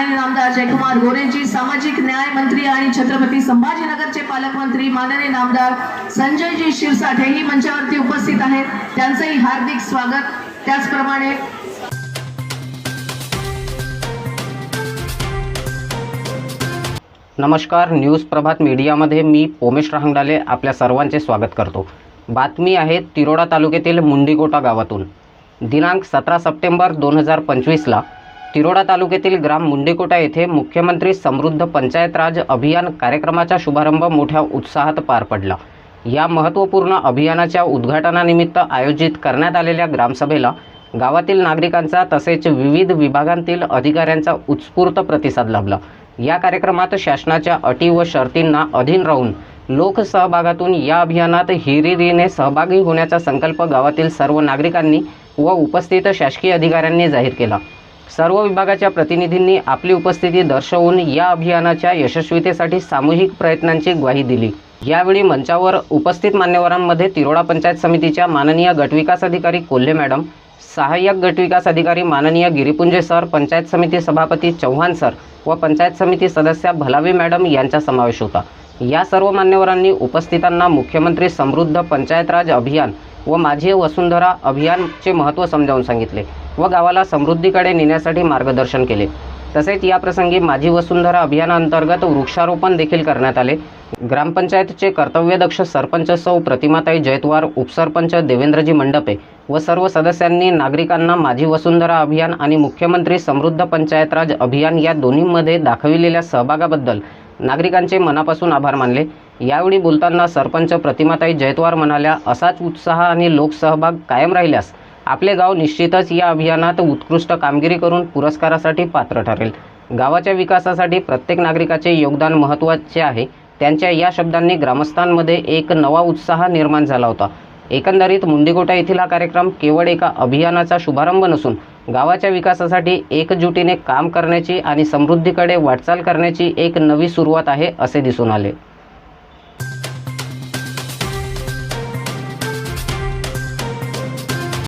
माननीय नामदार जयकुमार गोरेंची सामाजिक न्याय मंत्री आणि छत्रपती संभाजीनगरचे पालकमंत्री माननीय नामदार संजयजी शिरसाट हेही मंचावरती उपस्थित आहेत. त्यांचंही हार्दिक स्वागत. त्याचप्रमाणे नमस्कार न्यूज प्रभात मीडियामध्ये मी पोमेश रहांगडाले आपल्या सर्वांचे स्वागत करतो. बातमी आहे तिरोडा तालुक्यातील मुंडीगोटा गावातून. दिनांक सतरा सप्टेंबर दोन हजार पंचवीसला तिरोडा तालुक्यातील ग्राम मुंडेकोटा येथे मुख्यमंत्री समृद्ध पंचायत राज अभियान कार्यक्रमाचा शुभारंभ मोठ्या उत्साहात पार पडला. या महत्त्वपूर्ण अभियानाच्या उद्घाटनानिमित्त आयोजित करण्यात आलेल्या ग्रामसभेला गावातील नागरिकांचा तसेच विविध विभागांतील अधिकाऱ्यांचा उत्स्फूर्त प्रतिसाद लाभला. या कार्यक्रमात शासनाच्या अटी व शर्तींना अधीन राहून लोकसहभागातून या अभियानात हिरिरीने सहभागी होण्याचा संकल्प गावातील सर्व नागरिकांनी व उपस्थित शासकीय अधिकाऱ्यांनी जाहीर केला. सर्व विभागाच्या प्रतिनिधींनी आपली उपस्थिती दर्शवून या अभियानाच्या यशस्वीतेसाठी सामूहिक प्रयत्नांची ग्वाही दिली. यावेळी मंचावर उपस्थित मान्यवरांमध्ये तिरोडा पंचायत समितीच्या माननीय गटविकास अधिकारी कोल्हे मॅडम सहाय्यक गटविकास अधिकारी माननीय गिरिपुंजे सर पंचायत समिती सभापती चव्हाण सर व पंचायत समिती सदस्या भलावी मॅडम यांचा समावेश होता. या सर्व मान्यवरांनी उपस्थितांना मुख्यमंत्री समृद्ध पंचायत राज अभियान व माझी वसुंधरा अभियानचे महत्त्व समजावून सांगितले. व गावाला समृद्धीकडे नेण्यासाठी मार्गदर्शन केले. तसेच याप्रसंगी माझी वसुंधरा अभियानाअंतर्गत वृक्षारोपण देखील करण्यात आले. ग्रामपंचायतचे कर्तव्यदक्ष सरपंच सौ प्रतिमाताई जयतवार उपसरपंच देवेंद्रजी मंडपे व सर्व सदस्यांनी नागरिकांना माझी वसुंधरा अभियान आणि मुख्यमंत्री समृद्ध पंचायत राज अभियान या दोन्हीमध्ये दाखविलेल्या सहभागाबद्दल नागरिकांचे मनापासून आभार मानले. यावेळी बोलताना सरपंच प्रतिमाताई जयतवार म्हणाल्या असाच उत्साह आणि लोकसहभाग कायम राहिल्यास आपले गाव निश्चितच या अभियानात उत्कृष्ट कामगिरी करून पुरस्कारासाठी पात्र ठरेल. गावाच्या विकासासाठी प्रत्येक नागरिकाचे योगदान महत्त्वाचे आहे. त्यांच्या या शब्दांनी ग्रामस्थांमध्ये एक नवा उत्साह निर्माण झाला होता. एकंदरीत मुंडीगोटा येथील हा कार्यक्रम केवळ एका अभियानाचा शुभारंभ नसून गावाच्या विकासासाठी एकजुटीने काम करण्याची आणि समृद्धीकडे वाटचाल करण्याची एक नवी सुरुवात आहे असे दिसून आले.